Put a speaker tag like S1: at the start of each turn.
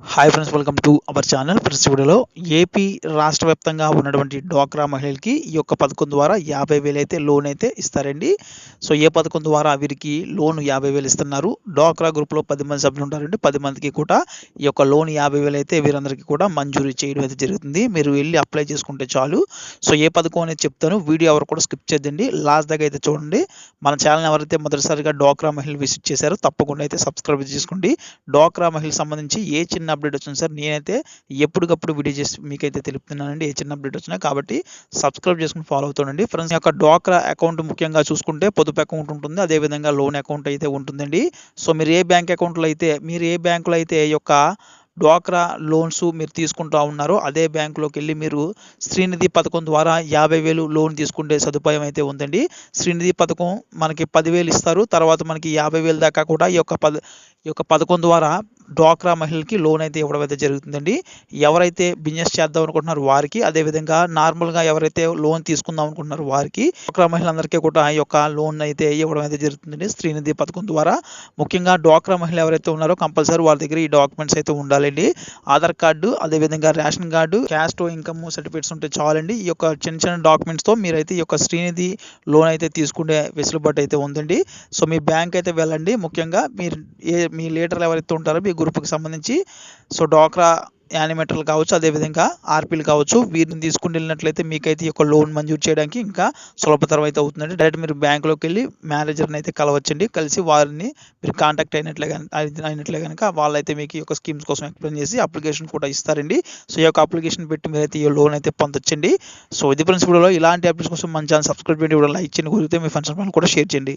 S1: Hi friends welcome to our channel friends వీడియోలో AP రాష్ట్ర వ్యాప్తంగా ఉన్నటువంటి డ్వాక్రా మహిళలకి ఈ యొక్క పథకం ద్వారా యాభై వేలు అయితే లోన్ అయితే ఇస్తారండి. సో ఏ పథకం ద్వారా వీరికి లోన్ యాభై వేలు ఇస్తున్నారు? డ్వాక్రా గ్రూప్లో పది మంది సభ్యులు ఉంటారండి. పది మందికి కూడా ఈ యొక్క లోన్ యాభై వేలు అయితే వీరందరికీ కూడా మంజూరు చేయడం అయితే జరుగుతుంది. మీరు వెళ్ళి అప్లై చేసుకుంటే చాలు. సో ఏ పథకం అనేది చెప్తాను వీడియో ఎవరు కూడా స్కిప్ చేద్దండి లాస్ట్ దాకా అయితే చూడండి. మన ఛానల్ ఎవరైతే మొదటిసారిగా డ్వాక్రా మహిళలు విజిట్ చేశారో తప్పకుండా అయితే సబ్స్క్రైబ్ చేసుకోండి. డ్వాక్రా మహిళలకు సంబంధించి ఏ చిన్న అప్డేట్ వచ్చింది సార్. నేనైతే ఎప్పటికప్పుడు వీడియో చేసి మీకైతే తెలుపుతున్నానండి. ఏ చిన్న అప్డేట్ వచ్చినా కాబట్టి సబ్స్క్రైబ్ చేసుకుని ఫాలో అవుతుండండి. ఫ్రెండ్స్ యొక్క డ్వాక్రా అకౌంట్ ముఖ్యంగా చూసుకుంటే పొదుపు అకౌంట్ ఉంటుంది. అదేవిధంగా లోన్ అకౌంట్ అయితే ఉంటుందండి. సో మీరు ఏ బ్యాంక్ అకౌంట్లో అయితే మీరు ఏ బ్యాంకులో అయితే ఈ యొక్క డ్వాక్రా లోన్స్ మీరు తీసుకుంటా ఉన్నారో అదే బ్యాంకులోకి వెళ్ళి మీరు శ్రీనిధి పథకం ద్వారా యాభై వేలు లోన్ తీసుకునే సదుపాయం అయితే ఉందండి. శ్రీనిధి పథకం మనకి పదివేలు ఇస్తారు. తర్వాత మనకి యాభై వేలు దాకా కూడా ఈ యొక్క పద ఈ యొక్క పథకం ద్వారా డ్వాక్రా మహిళలకి లోన్ అయితే ఇవ్వడం అయితే జరుగుతుందండి. ఎవరైతే బిజినెస్ చేద్దాం అనుకుంటున్నారో వారికి అదేవిధంగా నార్మల్గా ఎవరైతే లోన్ తీసుకుందాం అనుకుంటున్నారో వారికి డ్వాక్రా మహిళలందరికీ కూడా ఈ యొక్క లోన్ అయితే ఇవ్వడం అయితే జరుగుతుందండి శ్రీనిధి పథకం ద్వారా. ముఖ్యంగా డ్వాక్రా మహిళ ఎవరైతే ఉన్నారో కంపల్సరీ వాళ్ళ దగ్గర ఈ డాక్యుమెంట్స్ అయితే ఉండాలండి. ఆధార్ కార్డు అదేవిధంగా ration card caste income certificates ఉంటే చాలండి. ఈ యొక్క చిన్న చిన్న డాక్యుమెంట్స్తో మీరైతే ఈ యొక్క శ్రీనిధి లోన్ అయితే తీసుకునే వెసులుబాటు అయితే ఉందండి. సో మీ బ్యాంక్ అయితే వెళ్ళండి. ముఖ్యంగా మీరు ఏ మీ లీడర్లు ఎవరైతే ఉంటారో మీ గ్రూప్కి సంబంధించి. సో డ్వాక్రా యానిమేటర్లు కావచ్చు అదేవిధంగా ఆర్పీలు కావచ్చు వీరిని తీసుకుని వెళ్ళినట్లయితే మీకైతే ఈ యొక్క లోన్ మంజూరు చేయడానికి ఇంకా సులభతరం అయితే అవుతుందండి. డైరెక్ట్ మీరు బ్యాంకులోకి వెళ్ళి మేనేజర్ని అయితే కలవచ్చండి. కలిసి వారిని మీరు కాంటాక్ట్ అయినట్లే అయినట్లే కనుక వాళ్ళైతే మీకు ఈ యొక్క స్కీమ్స్ కోసం ఎక్స్ప్లెయిన్ చేసి అప్లికేషన్ కూడా ఇస్తారండి. సో ఈ యొక్క అప్లికేషన్ పెట్టి మీరైతే ఈ లోన్ అయితే పొందొచ్చండి. సో ఇది ఫ్రెండ్స్ వీడియోలో ఇలాంటి అప్లికేషన్ కోసం మన ఛానల్ సబ్స్క్రైబ్ చేయండి. కూడా లైక్ చేయండి. కుదిరితే మీ ఫ్రెండ్స్ కూడా షేర్ చేయండి.